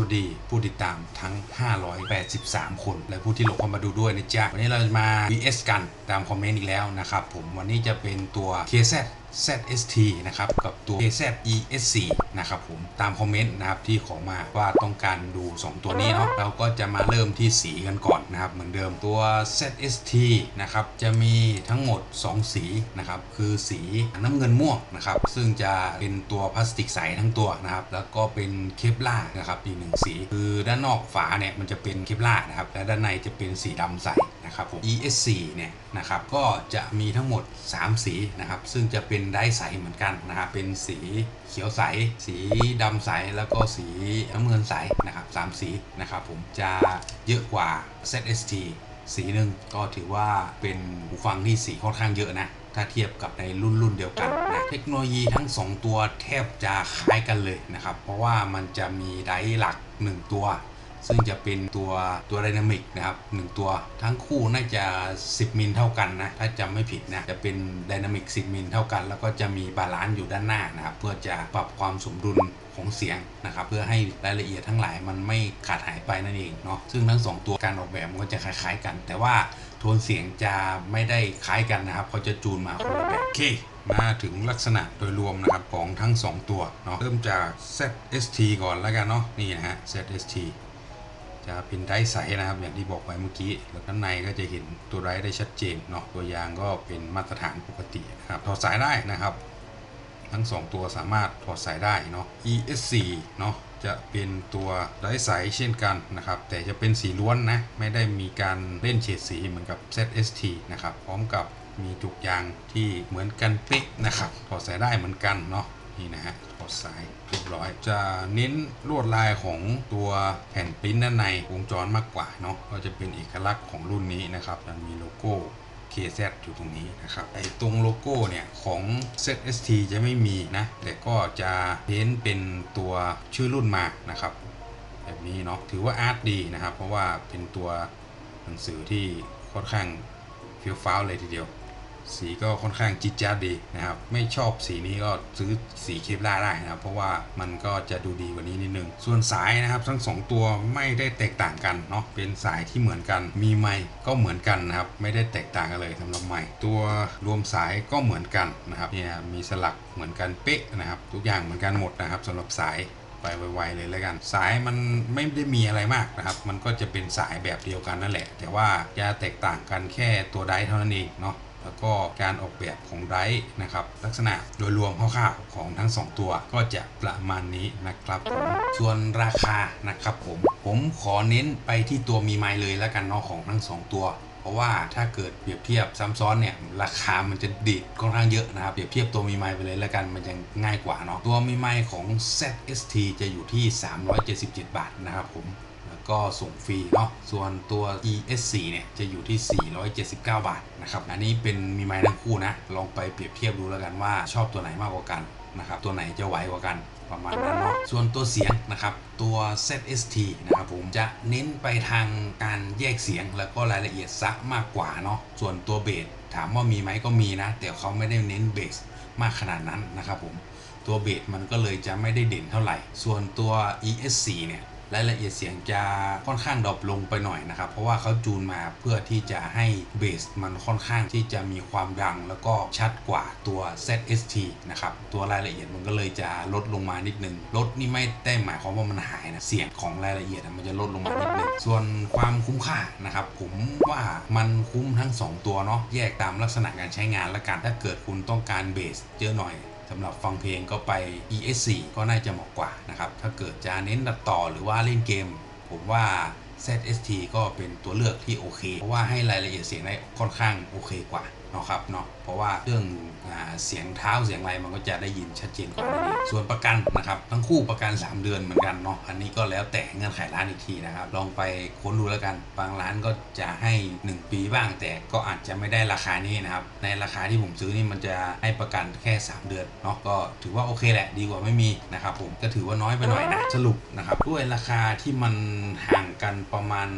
วัสดีผู้ติดตามทั้ง 583 คน และผู้ที่หลงเข้ามาดูด้วยนะจ๊ะ วันนี้เราจะมา VS กันตามคอมเมนต์อีกแล้วนะครับผมวันนี้จะเป็นตัว KZ ZST นะครับกับตัว KZ ESC นะครับผมตามคอมเมนต์นะครับที่ขอมาว่าต้องการดู 2 ตัวนี้เนาะเราก็จะมาเริ่มที่สีกันก่อนนะครับเหมือนเดิมตัว ZST นะครับจะมีทั้งหมด 2 สีนะครับคือสีน้ำเงินม่วงนะครับซึ่งจะเป็นตัวพลาสติกใสทั้งตัวนะครับแล้วก็เป็นเคปลานะครับอีกหนึ่งสี คือด้านนอกฝาเนี่ยมันจะเป็นเคปลานะครับและด้านในจะเป็นสีดำใส นะครับผม ESC เนี่ยนะครับก็จะมีทั้งหมด 3 สีนะครับ ซึ่งจะเป็นได้ใสเหมือนกันนะครับเป็นสีเขียวใส สีดำใสแล้วก็สีน้ำเงินใสนะครับสามสีนะครับผมจะเยอะกว่า ZST สีหนึ่งก็ถือว่าเป็นหูฟังที่สีค่อนข้างเยอะนะถ้าเทียบกับในรุ่นรุ่นเดียวกันนะเทคโนโลยีทั้ง 2 ตัวแทบจะคล้ายกันเลยนะครับ เพราะว่ามันจะมีไดหลัก 1 ตัว ซึ่งจะเป็นตัวตัวไดนามิกนะครับ1ตัวทั้งคู่น่าจะ 10 มิลเท่ากันนะถ้าจำไม่ผิดนะจะเป็นไดนามิก 10 มิลเท่ากัน แล้วก็จะมีบาลานซ์อยู่ด้านหน้านะครับเพื่อจะปรับความสมดุลของเสียงนะครับเพื่อให้รายละเอียดทั้งหลายมันไม่ขาดหายไปนั่นเองเนาะซึ่งทั้ง 2 ตัวการออกแบบมันก็จะคล้ายๆกัน แต่ว่าโทนเสียงจะไม่ได้คล้ายกันนะครับเขาจะจูนมาคนละแบบโอเคมาถึงลักษณะโดยรวมนะครับของทั้ง 2 ตัวเนาะเริ่มจาก ZST ก่อนแล้วกันเนาะนี่นะฮะ ZST จะเป็นไดร์ใสนะครับอย่างที่บอกไปเมื่อกี้แล้วด้านในก็จะเห็นตัวไดร์ได้ชัดเจนเนาะตัวยางก็เป็นมาตรฐานปกตินะครับถอดสายได้นะครับ ทั้ง 2 ตัวสามารถถอดสายได้เนาะ ESC เนาะจะเป็นตัวไดร์ใสเช่นกันนะครับ แต่จะเป็นสีล้วนนะ ไม่ได้มีการเล่นเฉดสีเหมือนกับ ZST นะครับพร้อมกับมีจุกยางที่เหมือนกันเป๊ะนะครับถอดสายได้เหมือนกันเนาะ นี่นะฮะถอดสายเรียบร้อย จะเน้นลวดลายของตัวแผ่นปริ้นด้านในวงจรมากกว่าเนาะก็จะเป็นเอกลักษณ์ของรุ่นนี้นะครับจะมีโลโก้ KZ อยู่ตรงนี้นะครับไอ้ตรงโลโก้เนี่ยของ ZST จะไม่มีนะ แต่ก็จะเพ้นเป็นตัวชื่อรุ่นมานะครับ แบบนี้เนาะถือว่าอาร์ตดีนะครับ เพราะว่าเป็นตัวหนังสือที่ค่อนข้างเฟี้ยวฟ้าวเลยทีเดียว สีก็ค่อนข้างจิดจ้าดดีนะครับ ไม่ชอบสีนี้ก็ซื้อสีเคปล่าได้นะครับ เพราะว่ามันก็จะดูดีกว่านี้นิดนึง ส่วนสายนะครับทั้ง 2 ตัวไม่ได้แตกต่างกันเนาะ เป็นสายที่เหมือนกัน มีไมค์ก็เหมือนกันนะครับ ไม่ได้แตกต่างกันเลยสำหรับไมค์ตัวรวมสายก็เหมือนกันนะครับ เนี่ยมีสลักเหมือนกันเป๊ะนะครับ ทุกอย่างเหมือนกันหมดนะครับสำหรับสายไปไวๆเลยแล้วกัน สายมันไม่ได้มีอะไรมากนะครับ มันก็จะเป็นสายแบบเดียวกันนั่นแหละ แต่ว่าจะแตกต่างกันแค่ตัวไดเท่านั้นเองเนาะ แล้วก็การออกแบบของไร์นะครับลักษณะโดยรวมคร่าวๆของทั้ง 2 ตัวก็จะประมาณนี้นะครับผมส่วนราคานะครับผมผมขอเน้นไปที่ตัวมีไมล์เลยแล้วกันเนาะของทั้ง 2 ตัวเพราะว่าถ้าเกิดเปรียบเทียบซ้ำซ้อนเนี่ยราคามันจะดีดค่อนข้างเยอะนะครับเปรียบเทียบตัวมีไมล์ไปเลยแล้วกันมันจะง่ายกว่าเนาะตัวมีไมล์ของ ZST จะอยู่ที่ 377 บาทนะครับผม ก็ส่งฟรีเนาะส่วนตัว ESC เนี่ยจะอยู่ที่ 479 บาทนะครับอันนี้เป็นมีไม้ทั้งคู่นะ ลองไปเปรียบเทียบดูแล้วกันว่าชอบตัวไหนมากกว่ากันนะครับตัวไหนจะไหวกว่ากันประมาณนั้นเนาะส่วนตัวเสียงนะครับตัว ZST นะครับผมจะเน้นไปทางการแยกเสียงแล้วก็รายละเอียดซักมากกว่าเนาะส่วนตัวเบสถามว่ามีไหมก็มีนะ แต่เขาไม่ได้เน้นเบสมากขนาดนั้นนะครับผมตัวเบสมันก็เลยจะไม่ได้เด่นเท่าไหร่ ส่วนตัว ESC เนี่ย รายละเอียดเสียงจะค่อนข้างดรอปลงไปหน่อยนะครับ เพราะว่าเขาจูนมาเพื่อที่จะให้เบสมันค่อนข้างที่จะมีความดัง แล้วก็ชัดกว่าตัว ZST นะครับ ตัวรายละเอียดมันก็เลยจะลดลงมานิดนึง ลดนี่ไม่ได้หมายความว่ามันหายนะ เสียงของรายละเอียดมันจะลดลงมานิดนึง ส่วนความคุ้มค่านะครับ ผมว่ามันคุ้มทั้ง 2 ตัวเนาะ แยกตามลักษณะการใช้งานละกัน ถ้าเกิดคุณต้องการเบสเยอะหน่อย สำหรับฟังเพลงก็ไป ES4 ก็น่าจะเหมาะกว่านะครับ ถ้าเกิดจะเน้นตัดต่อหรือว่าเล่นเกม ผมว่า ZST ก็เป็นตัวเลือกที่โอเค เพราะว่าให้รายละเอียดเสียงได้ค่อนข้างโอเคกว่านะครับเนาะ เพราะว่าเรื่องเสียงเท้าเสียงอะไรมันก็จะได้ยินชัดเจนกว่านั่นเองส่วนประกันนะครับทั้งคู่ประกัน 3 เดือนเหมือนกันเนาะอันนี้ก็แล้วแต่เงื่อนไขร้านอีกทีนะครับลองไปค้นดูแล้วกันบางร้านก็จะให้ 1 ปีบ้าง แต่ก็อาจจะไม่ได้ราคานี้นะครับในราคาที่ผมซื้อนี่มันจะให้ประกันแค่ 3 เดือนเนาะก็ถือว่าโอเคแหละดีกว่าไม่มีนะครับผมก็ถือว่าน้อยไปหน่อยนะสรุปนะครับด้วยราคาที่มันห่างกันประมาณ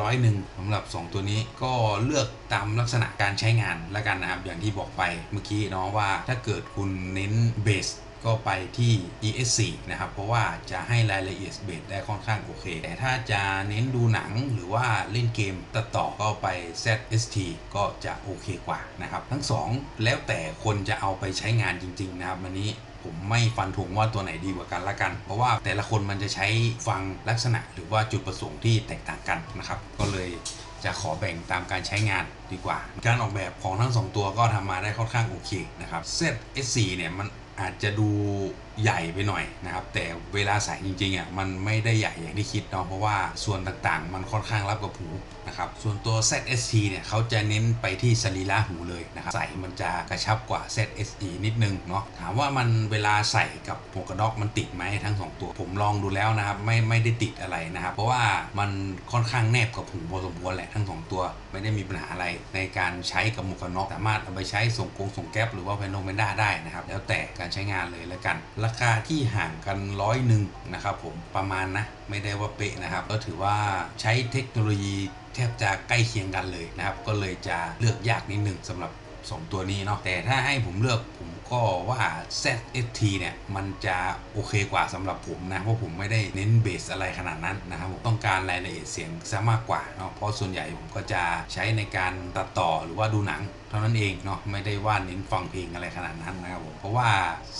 ร้อยหนึ่งสำหรับ 2 ตัวนี้ก็เลือกตามลักษณะการใช้งานแล้วกันนะครับอย่างที่บอกไปเมื่อกี้เนาะว่าถ้าเกิดคุณเน้นเบสก็ไปที่ ES4 นะครับ เพราะว่าจะให้รายละเอียดเบสได้ค่อนข้างโอเค แต่ถ้าจะเน้นดูหนังหรือว่าเล่นเกมตัดต่อก็ไป ZST ก็จะโอเคกว่านะครับ ทั้งสองแล้วแต่คนจะเอาไปใช้งานจริง ๆ นะครับวันนี้ผมไม่ฟันธงว่าตัวไหนดีกว่ากันละกัน เพราะว่าแต่ละคนมันจะใช้ฟังลักษณะหรือว่าจุดประสงค์ที่แตกต่างกันนะครับ ก็เลย จะขอแบ่งตามการใช้งานดีกว่า การออกแบบของทั้งสองตัวก็ทำมาได้ค่อนข้างโอเคนะครับ ZS4 เนี่ยมัน อาจจะดูใหญ่ไปหน่อยนะครับ แต่เวลาใส่จริงๆอะมันไม่ได้ใหญ่อย่างที่คิดเนาะเพราะว่าส่วนต่างๆ มันค่อนข้างรับกับหูนะครับส่วนตัว ZST เนี่ยเขาจะเน้นไปที่สรีระหูเลยนะครับใส่มันจะกระชับกว่า ZSE นิดนึงเนาะถามว่ามันเวลาใส่กับหมวกกระน็อกมันติดไหมทั้งสองตัวผมลองดูแล้วนะครับไม่ไม่ได้ติดอะไรนะครับ เพราะว่ามันค่อนข้างแนบกับหูพอสมควรแหละทั้งสองตัว ไม่ได้มีปัญหาอะไรในการใช้กับหมวกกันน็อกสามารถเอาไปใช้ส่งกงส่งแก๊ปหรือว่าแพนโนเมนด้าได้นะครับแล้วแต่การใช้งานเลยแล้วกัน ราคาที่ห่างกันร้อยหนึ่งนะครับผมประมาณนะ ไม่ได้ว่าเป๊ะนะครับ ก็ถือว่าใช้เทคโนโลยีแทบจะใกล้เคียงกันเลยนะครับ ก็เลยจะเลือกยากนิดหนึ่งสำหรับ 2 ตัวนี้เนาะแต่ถ้าให้ผมเลือกผมก็ว่า ZST เนี่ย มันจะโอเคกว่าสำหรับผมนะ เพราะผมไม่ได้เน้นเบสอะไรขนาดนั้นนะครับผมต้องการรายละเอียดเสียงซะมากกว่าเนาะเพราะส่วนใหญ่ผมก็จะใช้ในการตัดต่อหรือว่าดูหนังเท่านั้นเองเนาะไม่ได้ว่าเน้นฟังเพลงอะไรขนาดนั้นนะครับผมเพราะว่า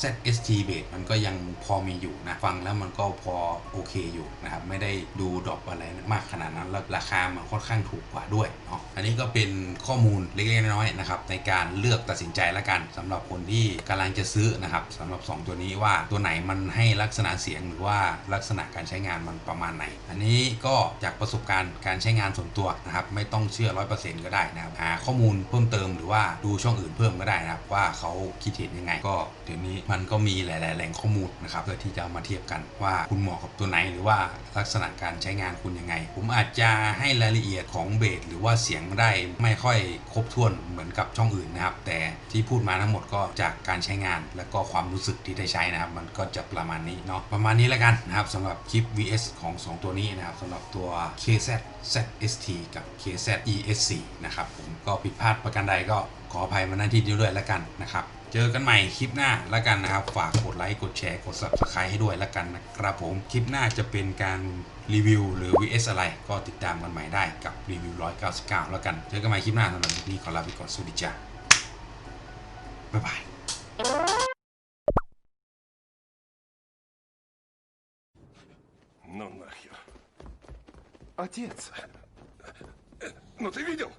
ZST Bass มันก็ยังพอมีอยู่นะ ฟังแล้วมันก็พอโอเคอยู่นะครับ ไม่ได้ดูดรอปอะไรมากขนาดนั้นแล้วราคามันค่อนข้างถูกกว่าด้วยเนาะอันนี้ก็เป็นข้อมูลเล็กๆน้อยๆนะครับในการเลือกตัดสินใจละกันสำหรับคนที่กำลังจะซื้อนะครับสำหรับ 2 ตัวนี้ว่าตัวไหนมันให้ลักษณะเสียงหรือว่าลักษณะการใช้งานมันประมาณไหน อันนี้ก็จากประสบการณ์การใช้งานส่วนตัวนะครับไม่ต้องเชื่อ 100%ก็ได้นะครับหาข้อมูลเพิ่มเติมหรือว่าดูช่องอื่นเพิ่มก็ได้นะครับว่าเขาคิดเห็นยังไง ก็เดี๋ยวนี้มันก็มีหลาย ๆ แหล่งข้อมูลนะครับเพื่อที่จะามาเทียบกันว่าคุณเหมาะกับตัวไหนหรือว่าลักษณะการใช้งานคุณยังไง ผมอาจจะให้รายละเอียดของเบสหรือว่าเสียงได้ไม่ค่อยครบถ้วนเหมือนกับช่องอื่นนะครับ แต่ที่พูดมาทั้งหมดก็จากการใช้งาน และก็ความรู้สึกที่ได้ใช้นะครับ มันก็จะประมาณนี้เนาะประมาณนี้แล้วกันนะครับสำหรับคลิป VS ของ 2 ตัวนี้นะครับสำหรับตัว KZ ZST กับ KZ ESC นะครับผมก็ผิดพลาดประการใดก็ขออภัยมาณที่นี้ด้วยแล้วกันนะครับ เจอกันใหม่คลิปหน้าแล้วกันนะครับ ฝากกดไลค์ กดแชร์ กด subscribe ให้ด้วยแล้วกันนะครับผม คลิปหน้าจะเป็นการรีวิวหรือ VS อะไร ก็ติดตามกันใหม่ได้กับรีวิว 199 แล้วกัน เจอกันใหม่คลิปหน้าสำหรับคลิปนี้ขอลาไปก่อน สวัสดีจ้าบ๊ายบาย Ну нахер. Отец. Ну ты видел?